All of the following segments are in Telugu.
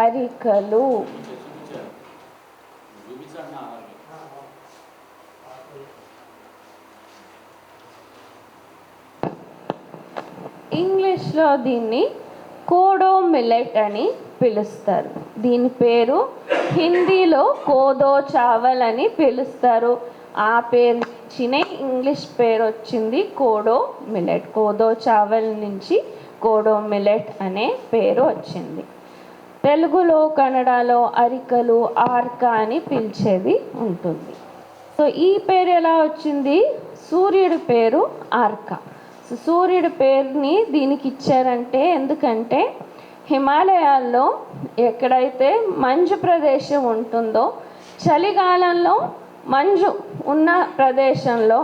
అరికలు ఇంగ్లీష్లో దీన్ని కోడో మిల్లెట్ అని పిలుస్తారు. దీని పేరు హిందీలో కోదో చావల్ అని పిలుస్తారు. ఆ పేరు నుంచినే ఇంగ్లీష్ పేరు వచ్చింది కోడో మిల్లెట్ కోదో చావల్ నుంచి కోడో మిల్లెట్ అనే పేరు వచ్చింది. తెలుగులో కన్నడలో అరికలు ఆర్క అని పిలిచేది ఉంటుంది. సో ఈ పేరు ఎలా వచ్చింది? సూర్యుడి పేరు ఆర్క. సూర్యుడి పేరుని దీనికి ఇచ్చారంటే ఎందుకంటే హిమాలయాల్లో ఎక్కడైతే మంచు ప్రదేశం ఉంటుందో చలికాలంలో మంజు ఉన్న ప్రదేశంలో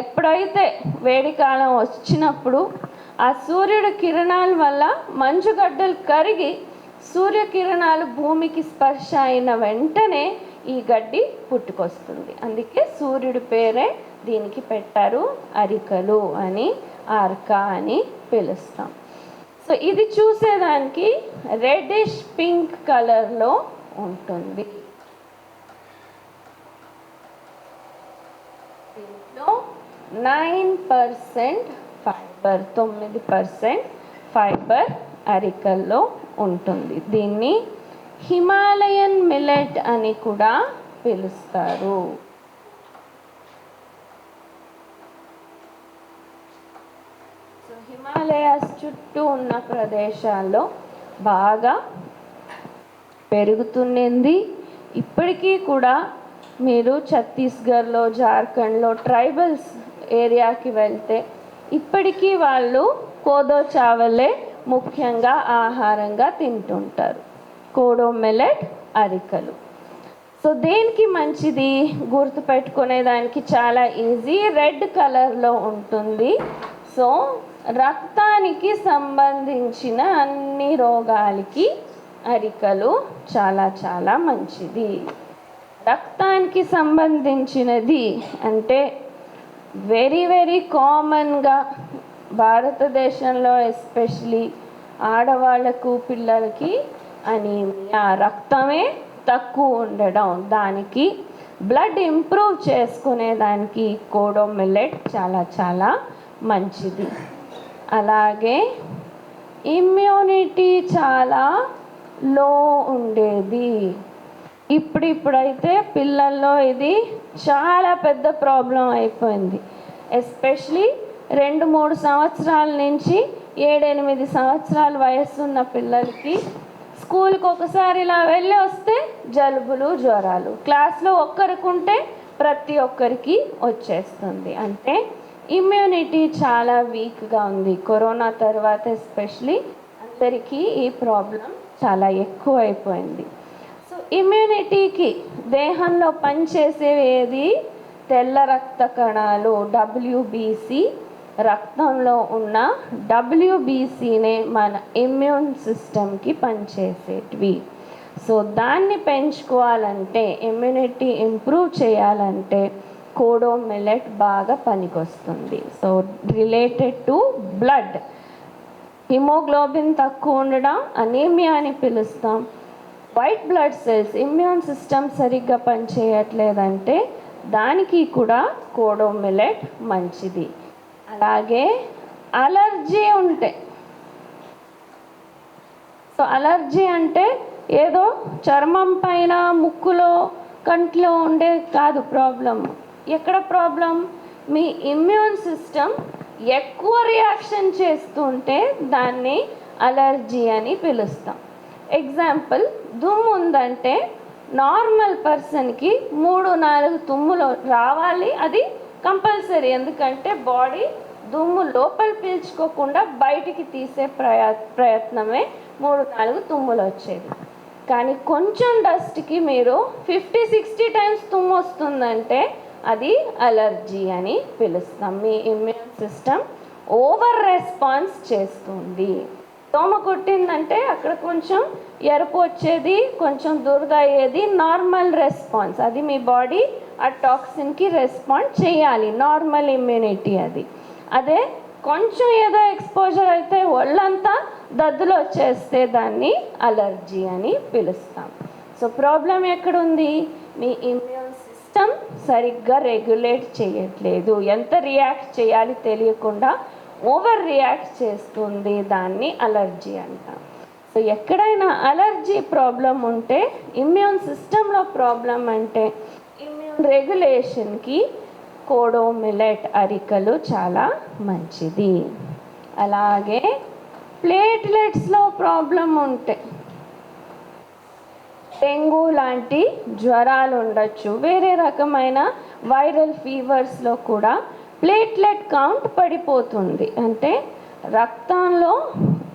ఎప్పుడైతే వేడికాలం వచ్చినప్పుడు ఆ సూర్యుడి కిరణాల వల్ల మంచుగడ్డలు కరిగి సూర్యకిరణాలు భూమికి స్పర్శ అయిన వెంటనే ఈ గడ్డి పుట్టుకొస్తుంది. అందుకే సూర్యుడి పేరే దీనికి పెట్టారు అరికలు అని ఆర్క అని పిలుస్తాం. సో ఇది చూసేదానికి రెడ్డిష్ పింక్ కలర్లో ఉంటుంది. దీంట్లో నైన్ పర్సెంట్ ఫైబర్ తొమ్మిది పర్సెంట్ ఫైబర్ అరికల్లో ఉంటుంది. దీన్ని హిమాలయన్ మిలెట్ అని కూడా పిలుస్తారు. సో హిమాలయాస్ చుట్టూ ఉన్న ప్రదేశాల్లో బాగా పెరుగుతున్నది ఇప్పటికీ కూడా మీరు ఛత్తీస్గఢ్లో జార్ఖండ్లో ట్రైబల్స్ ఏరియాకి వెళ్తే ఇప్పటికీ వాళ్ళు కోదో చావలే ముఖ్యంగా ఆహారంగా తింటుంటారు. కోడో మిల్లెట్ అరికలు. సో దేనికి మంచిది? గుర్తుపెట్టుకునే దానికి చాలా ఈజీ. రెడ్ కలర్లో ఉంటుంది. సో రక్తానికి సంబంధించిన అన్ని రోగాలకి అరికలు చాలా చాలా మంచిది. రక్తానికి సంబంధించినది అంటే వెరీ వెరీ కామన్గా భారతదేశంలో ఎస్పెషలీ ఆడవాళ్ళకు పిల్లలకి అనీమియా రక్తమే తక్కువ ఉండడం. దానికి బ్లడ్ ఇంప్రూవ్ చేసుకునే దానికి కోడో మిల్లెట్ చాలా చాలా మంచిది. అలాగే ఇమ్యూనిటీ చాలా లో ఉండేది. ఇప్పుడు ఇప్పుడైతే పిల్లల్లో ఇది చాలా పెద్ద ప్రాబ్లం అయిపోయింది. ఎస్పెషలీ రెండు మూడు సంవత్సరాల నుంచి ఏడెనిమిది సంవత్సరాల వయస్సు ఉన్న పిల్లలకి స్కూల్కి ఒకసారి ఇలా వెళ్ళి వస్తే జలుబులు జ్వరాలు. క్లాస్లో ఒక్కరికి ఉంటే ప్రతి ఒక్కరికి వచ్చేస్తుంది. అంటే ఇమ్యూనిటీ చాలా వీక్గా ఉంది. కరోనా తర్వాత ఎస్పెషలీ అందరికీ ఈ ప్రాబ్లం చాలా ఎక్కువ అయిపోయింది సో ఇమ్యూనిటీకి దేహంలో పనిచేసేవి ఏది? తెల్ల రక్త కణాలు డబ్ల్యూబీసీ రక్తంలో ఉన్న డబ్ల్యూబీసీనే మన ఇమ్యూన్ సిస్టమ్కి పనిచేసేటివి. సో దాన్ని పెంచుకోవాలంటే ఇమ్యూనిటీ ఇంప్రూవ్ చేయాలంటే కోడో మిల్లెట్ బాగా పనికొస్తుంది. So related to blood haemoglobin తక్కువ ఉండడం అనేమియా అని పిలుస్తాం. White blood cells immune system సరిగ్గా పనిచేయట్లేదంటే దానికి కూడా కోడో మిల్లెట్ మంచిది. అలాగే అలర్జీ ఉంటే. సో అలర్జీ అంటే ఏదో చర్మం పైన ముక్కులో కంట్లో ఉండే కాదు ప్రాబ్లం ఎక్కడ ప్రాబ్లం? మీ ఇమ్యూన్ సిస్టమ్ ఎక్కువ రియాక్షన్ చేస్తుంటే దాన్ని అలర్జీ అని పిలుస్తాం. ఎగ్జాంపుల్ దుమ్ము ఉందంటే నార్మల్ పర్సన్కి మూడు నాలుగు తుమ్ములు రావాలి. అది కంపల్సరీ. ఎందుకంటే బాడీ దుమ్ము లోపల పీల్చుకోకుండా బయటికి తీసే ప్రయా ప్రయత్నమే మూడు నాలుగు తుమ్ములు వచ్చేది. కానీ కొంచెం డస్ట్కి మీరు ఫిఫ్టీ సిక్స్టీ టైమ్స్ తుమ్ము వస్తుందంటే అది అలర్జీ అని పిలుస్తాం. మీ ఇమ్యూన్ సిస్టమ్ ఓవర్ రెస్పాన్స్ చేస్తుంది. దోమ కొట్టిందంటే అక్కడ కొంచెం ఎరుపు వచ్చేది కొంచెం దురద అయ్యేది నార్మల్ రెస్పాన్స్ అది మీ బాడీ ఆ టాక్సిన్కి రెస్పాండ్ చేయాలి. నార్మల్ ఇమ్యూనిటీ అది. అదే కొంచెం ఏదో ఎక్స్పోజర్ అయితే ఒళ్ళంతా దద్దులు వచ్చేస్తే దాన్ని అలర్జీ అని పిలుస్తాం. సో ప్రాబ్లం ఎక్కడుంది? మీ ఇమ్యూన్ సిస్టమ్ సరిగ్గా రెగ్యులేట్ చేయట్లేదు. ఎంత రియాక్ట్ చేయాలి తెలియకుండా ఓవర్ రియాక్ట్ చేస్తుంది దాన్ని అలర్జీ అంటాం. సో ఎక్కడైనా అలర్జీ ప్రాబ్లం ఉంటే ఇమ్యూన్ సిస్టంలో ప్రాబ్లం అంటే ఇమ్యూన్ రెగ్యులేషన్కి కోడో మిలెట్ అరికలు చాలా మంచిది. అలాగే ప్లేట్లెట్స్లో ప్రాబ్లం ఉంటే డెంగ్యూ లాంటి జ్వరాలు ఉండొచ్చు. వేరే రకమైన వైరల్ ఫీవర్స్లో కూడా ప్లేట్లెట్ కౌంట్ పడిపోతుంది. అంటే రక్తంలో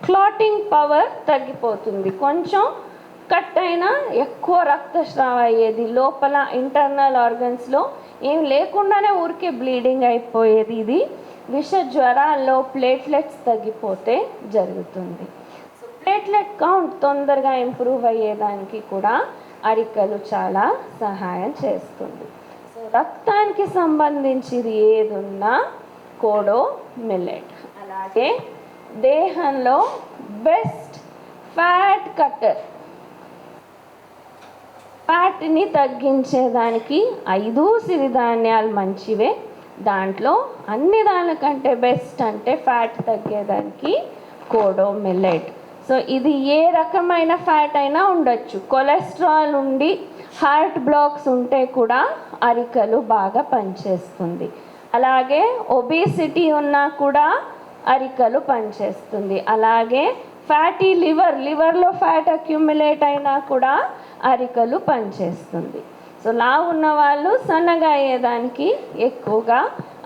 క్లాటింగ్ పవర్ తగ్గిపోతుంది. కొంచెం కట్ అయినా ఎక్కువ రక్తస్రావం అయ్యేది. లోపల ఇంటర్నల్ ఆర్గన్స్లో ఏం లేకుండానే ఊరికే బ్లీడింగ్ అయిపోయేది. ఇది విష జ్వరాల్లో ప్లేట్లెట్స్ తగ్గిపోతే జరుగుతుంది. సో ప్లేట్లెట్ కౌంట్ తొందరగా ఇంప్రూవ్ అయ్యేదానికి కూడా అరికలు చాలా సహాయం చేస్తుంది. సో రక్తానికి సంబంధించింది ఏదున్నా కోడో మిల్లెట్ అలాగే దేహంలో బెస్ట్ ఫ్యాట్ కట్టర్. ఫ్యాట్ని తగ్గించేదానికి ఐదు సిరిధాన్యాలు మంచివే. దాంట్లో అన్ని దానికంటే బెస్ట్ అంటే ఫ్యాట్ తగ్గేదానికి కోడో మిల్లెట్ సో ఇది ఏ రకమైన ఫ్యాట్ అయినా ఉండొచ్చు. కొలెస్ట్రాల్ ఉండి హార్ట్ బ్లాక్స్ ఉంటే కూడా అరికలు బాగా పనిచేస్తుంది. అలాగే ఒబేసిటీ ఉన్నా కూడా అరికలు పనిచేస్తుంది. అలాగే ఫ్యాటీ లివర్ లివర్లో ఫ్యాట్ అక్యుములేట్ అయినా కూడా అరికలు పనిచేస్తుంది. సో లా ఉన్న వాళ్ళు సన్నగా అయ్యేదానికి ఎక్కువగా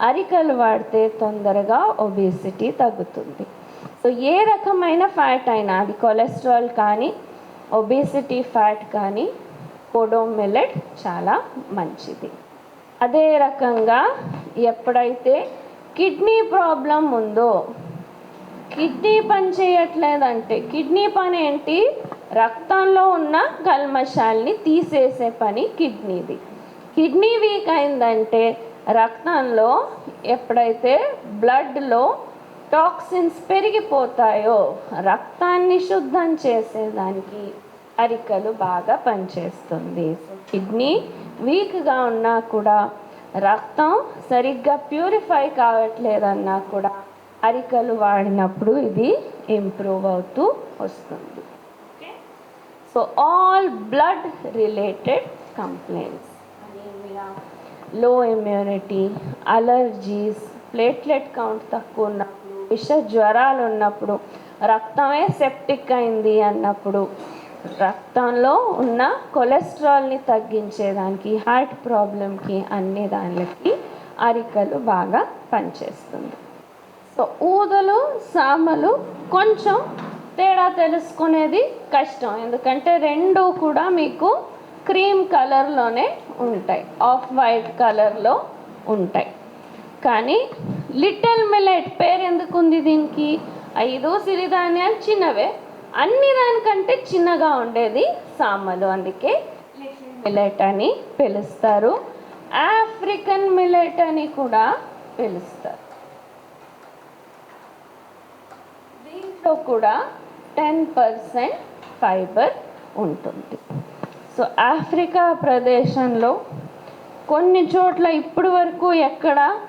అరికలు వాడితే తొందరగా ఒబేసిటీ తగ్గుతుంది. సో ఏ రకమైన ఫ్యాట్ అయినా అది కొలెస్ట్రాల్ కానీ ఒబేసిటీ ఫ్యాట్ కానీ కోడో మిల్లెట్ చాలా మంచిది. అదే రకంగా ఎప్పుడైతే కిడ్నీ ప్రాబ్లం ఉందో కిడ్నీ పని చేయట్లేదంటే కిడ్నీ పని ఏంటి? రక్తంలో ఉన్న కల్మషాల్ని తీసేసే పని కిడ్నీది కిడ్నీ వీక్ అయిందంటే రక్తంలో ఎప్పుడైతే బ్లడ్లో టాక్సిన్స్ పెరిగిపోతాయో రక్తాన్ని శుద్ధం చేసేదానికి అరికలు బాగా పనిచేస్తుంది. కిడ్నీ వీక్గా ఉన్నా కూడా రక్తం సరిగ్గా ప్యూరిఫై కావట్లేదన్నా కూడా అరికలు వాడినప్పుడు ఇది ఇంప్రూవ్ అవుతూ వస్తుంది. సో ఆల్ బ్లడ్ రిలేటెడ్ కంప్లైంట్స్లో ఇమ్యూనిటీ అలర్జీస్ ప్లేట్లెట్ కౌంట్ తక్కువ ఉన్నప్పుడు విష జ్వరాలు ఉన్నప్పుడు రక్తమే సెప్టిక్ అయింది అన్నప్పుడు రక్తంలో ఉన్న కొలెస్ట్రాల్ని తగ్గించేదానికి హార్ట్ ప్రాబ్లంకి అన్ని దానికి అరికలు బాగా పనిచేస్తుంది. సో ఊదలు సామలు కొంచెం తేడా తెలుసుకునేది కష్టం. ఎందుకంటే రెండు కూడా మీకు క్రీమ్ కలర్లోనే ఉంటాయి. ఆఫ్ వైట్ కలర్లో ఉంటాయి. కానీ లిటిల్ మిలెట్ పేరు ఎందుకుంది దీనికి? ఐదు సిరిధాన్యాలు చిన్నవే. అన్ని దానికంటే చిన్నగా ఉండేది సామలు అందుకే లిటిల్ మిలెట్ అని పిలుస్తారు. ఆఫ్రికన్ మిలెట్ అని కూడా పిలుస్తారు. దీంట్లో కూడా టెన్ పర్సెంట్ ఫైబర్ ఉంటుంది. సో ఆఫ్రికా ప్రదేశంలో కొన్ని చోట్ల ఇప్పటి వరకు ఎక్కడ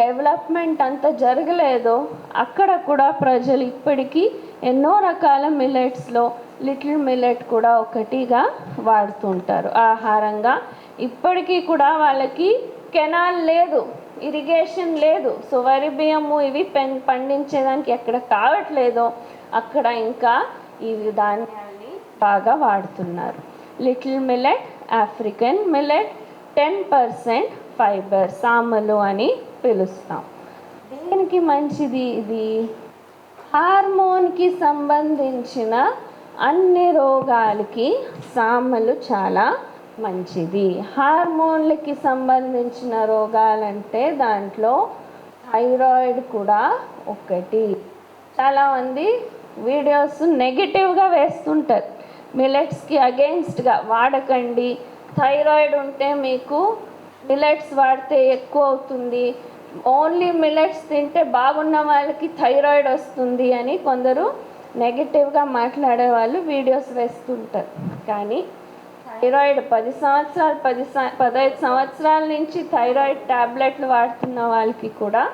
డెవలప్మెంట్ అంత జరగలేదో అక్కడ కూడా ప్రజలు ఇప్పటికీ ఎన్నో రకాల మిల్లెట్స్లో లిటిల్ మిల్లెట్ కూడా ఒకటిగా వాడుతుంటారు. ఆహారంగా ఇప్పటికీ కూడా వాళ్ళకి కెనాల్ లేదు ఇరిగేషన్ లేదు సో వరి బియ్యము ఇవి పెన్ పండించేదానికి ఎక్కడ కావట్లేదో అక్కడ ఇంకా ఈ ధాన్యాన్ని బాగా వాడుతున్నారు. Little millet African millet ten percent fibre సామలు అని పిలుస్తాం. దేనికి మంచిది ఇది? హార్మోన్కి సంబంధించిన అన్ని రోగాలకి సామలు చాలా మంచిది. హార్మోన్లకి సంబంధించిన రోగాలంటే దాంట్లో థైరాయిడ్ కూడా ఒకటి. చాలామంది వీడియోస్ నెగిటివ్గా వేస్తుంటారు. మిలెట్స్కి అగెయిన్స్ట్గా వాడకండి. థైరాయిడ్ ఉంటే మీకు మిలెట్స్ వాడితే ఎక్కువ అవుతుంది. ఓన్లీ మిలెట్స్ తింటే బాగున్న వాళ్ళకి థైరాయిడ్ వస్తుంది అని కొందరు నెగిటివ్గా మాట్లాడే వాళ్ళు వీడియోస్ వేస్తుంటారు. కానీ థైరాయిడ్ పది సంవత్సరాలు పది పదహైదు సంవత్సరాల నుంచి థైరాయిడ్ టాబ్లెట్లు వాడుతున్న వాళ్ళకి కూడా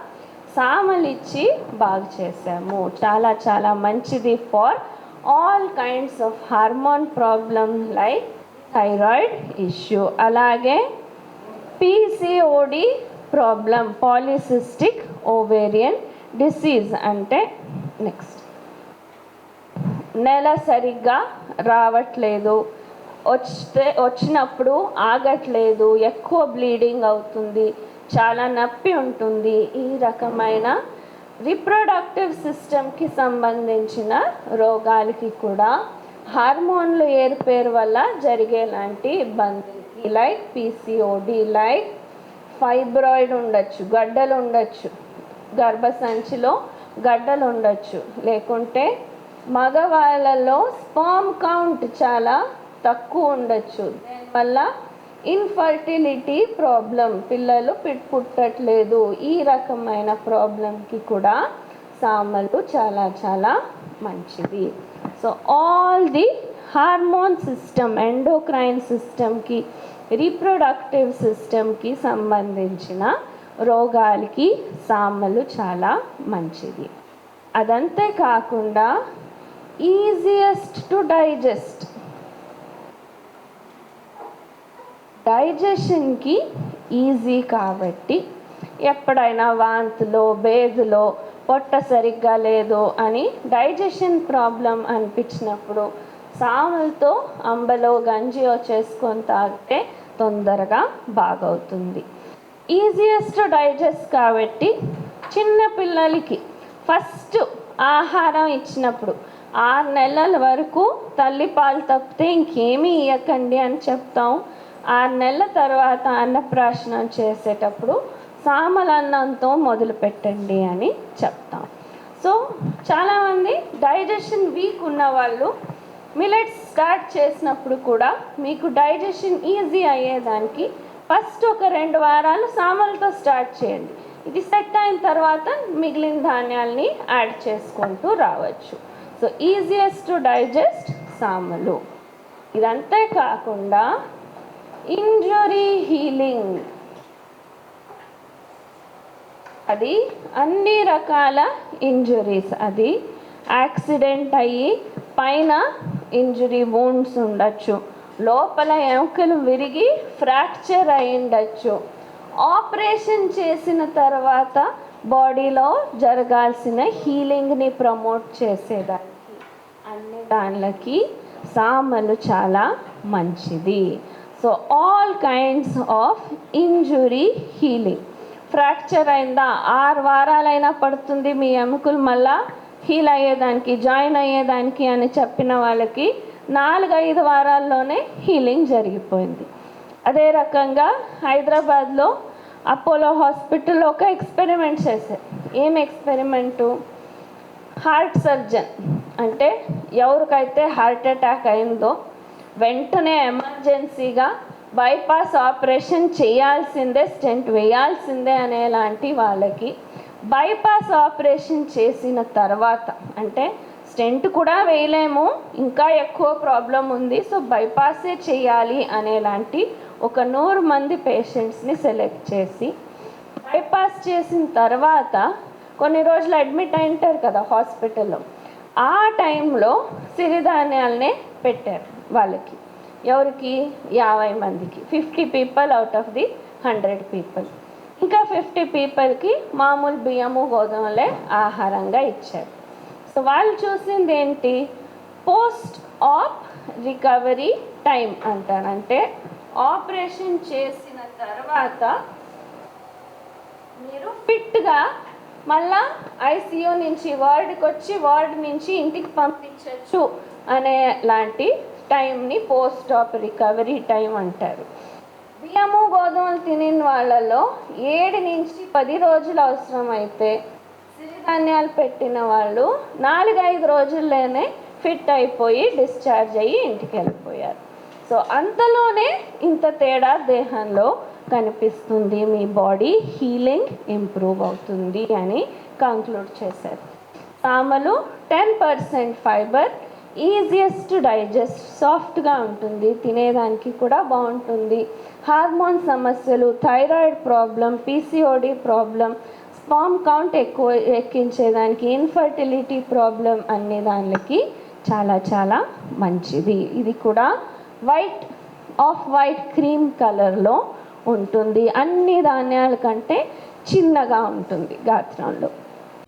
సామలు ఇచ్చి బాగు చేసాము చాలా చాలా మంచిది for all kinds of hormone problem like thyroid issue అలాగే PCOD problem polycystic ovarian disease అంటే నెక్స్ట్ నెల సరిగ్గా రావట్లేదు. వస్తే వచ్చినప్పుడు ఆగట్లేదు. ఎక్కువ బ్లీడింగ్ అవుతుంది. చాలా నొప్పి ఉంటుంది. ఈ రకమైన రిప్రొడక్టివ్ సిస్టమ్కి సంబంధించిన రోగాలకి కూడా హార్మోన్లు ఏర్పేరు వల్ల జరిగేలాంటి ఇబ్బంది. లైక్ పీసీఓడి లైక్ ఫైబ్రాయిడ్ ఉండొచ్చు గడ్డలు ఉండొచ్చు గర్భసంచిలో గడ్డలు ఉండొచ్చు. లేకుంటే మగవాళ్ళలో స్పామ్ కౌంట్ చాలా తక్కువ ఉండొచ్చు. వల్ల ఇన్ఫర్టిలిటీ ప్రాబ్లం పిల్లలు పిట్ పుట్టట్లేదు. ఈ రకమైన ప్రాబ్లంకి కూడా సామలు చాలా చాలా మంచిది. So all the hormone system endocrine సిస్టమ్కి రీప్రొడక్టివ్ సిస్టమ్కి సంబంధించిన రోగాలకి సామలు చాలా మంచిది. అదంతే కాకుండా ఈజియెస్ట్ టు డైజెస్ట్ డైజెషన్కి ఈజీ కాబట్టి ఎప్పుడైనా వాంతులో బేదులో పొట్ట సరిగ్గా లేదు అని డైజెషన్ ప్రాబ్లం అనిపించినప్పుడు సాములతో అంబలో గంజియో చేసుకొని తాగితే తొందరగా బాగవుతుంది. ఈజియెస్ట్ డైజెస్ట్ కాబట్టి చిన్న పిల్లలకి ఫస్ట్ ఆహారం ఇచ్చినప్పుడు ఆరు నెలల వరకు తల్లిపాలు తప్పితే ఇంకేమీ ఇవ్వకండి అని చెప్తాం. ఆరు నెలల తర్వాత అన్నప్రాశనం చేసేటప్పుడు సామలన్నంతో మొదలు పెట్టండి అని చెప్తాం. సో చాలామంది డైజెషన్ వీక్ ఉన్న వాళ్ళు మిలెట్స్ స్టార్ట్ చేసినప్పుడు కూడా మీకు డైజెషన్ ఈజీ అయ్యేదానికి ఫస్ట్ ఒక రెండు వారాలు సామలతో స్టార్ట్ చేయండి. ఇది సెట్ అయిన తర్వాత మిగిలిన ధాన్యాల్ని యాడ్ చేసుకుంటూ రావచ్చు. సో ఈజియెస్ట్ టు డైజెస్ట్ సామలు. ఇదంతే కాకుండా ఇంజురీ హీలింగ్. అది అన్ని రకాల ఇంజురీస్. అది యాక్సిడెంట్ అయ్యి పైన ఇంజురీ వూండ్స్ ఉండొచ్చు. లోపల ఎముకలు విరిగి ఫ్రాక్చర్ అయ్యుండొచ్చు ఆపరేషన్ చేసిన తర్వాత బాడీలో జరగాల్సిన హీలింగ్ని ప్రమోట్ చేసేదానికి అన్ని దానిలకి సామలు చాలా మంచిది. So all kinds of injury healing fracture అయిందా? ఆరు వారాలైనా పడుతుంది మీ ఎముకలు మళ్ళా. హీల్ అయ్యేదానికి జాయిన్ అయ్యేదానికి అని చెప్పిన వాళ్ళకి నాలుగైదు వారాల్లోనే హీలింగ్ జరిగిపోయింది. అదే రకంగా హైదరాబాద్లో అపోలో హాస్పిటల్లో ఒక ఎక్స్పెరిమెంట్ చేశారు. ఏం ఎక్స్పెరిమెంటు హార్ట్ సర్జన్ అంటే ఎవరికైతే హార్ట్ అటాక్ అయిందో వెంటనే ఎమర్జెన్సీగా బైపాస్ ఆపరేషన్ చేయాల్సిందే స్టెంట్ వేయాల్సిందే అనేలాంటి వాళ్ళకి బైపాస్ ఆపరేషన్ చేసిన తర్వాత అంటే స్టెంట్ కూడా వేయలేము ఇంకా ఎక్కువ ప్రాబ్లం ఉంది సో బైపాసే చేయాలి అనేలాంటి ఒక నూరు మంది పేషెంట్స్ని సెలెక్ట్ చేసి బైపాస్ చేసిన తర్వాత కొన్ని రోజులు అడ్మిట్ అయింటారు కదా హాస్పిటల్లో ఆ టైంలో సిరిధాన్యాలనే పెట్టారు వాళ్ళకి ఎవరికి? యాభై మందికి fifty people out of the hundred people. ఇంకా ఫిఫ్టీ పీపుల్కి మామూలు బియ్యము గోధుమలే ఆహారంగా ఇచ్చారు. సో వాళ్ళు చూసింది ఏంటి? పోస్ట్ ఆప్ రికవరీ టైం అంటారంటే ఆపరేషన్ చేసిన తర్వాత మీరు ఫిట్గా మళ్ళా ఐసీయూ నుంచి వార్డుకి వచ్చి వార్డు నుంచి ఇంటికి పంపించవచ్చు అనే లాంటి టైంని పోస్ట్ ఆప్ రికవరీ టైం అంటారు. బియ్యము గోధుమలు తినిన వాళ్ళలో ఏడు నుంచి పది రోజులు అవసరమైతే సిరిధాన్యాలు పెట్టిన వాళ్ళు నాలుగైదు రోజుల్లోనే ఫిట్ అయిపోయి డిశ్చార్జ్ అయ్యి ఇంటికి వెళ్ళిపోయారు. సో అంతలోనే ఇంత తేడా దేహంలో కనిపిస్తుంది. మీ బాడీ హీలింగ్ ఇంప్రూవ్ అవుతుంది అని కంక్లూడ్ చేశారు. తామలు ten percent fibre easiest digest సాఫ్ట్గా ఉంటుంది. తినేదానికి కూడా బాగుంటుంది. హార్మోన్ సమస్యలు thyroid problem PCOD problem sperm count ఎక్కువ ఎక్కించేదానికి ఇన్ఫర్టిలిటీ ప్రాబ్లం అనే దానికి చాలా చాలా మంచిది. ఇది కూడా వైట్ ఆఫ్ వైట్ క్రీమ్ కలర్లో ఉంటుంది. అన్ని ధాన్యాల కంటే చిన్నగా ఉంటుంది గాత్రంలో.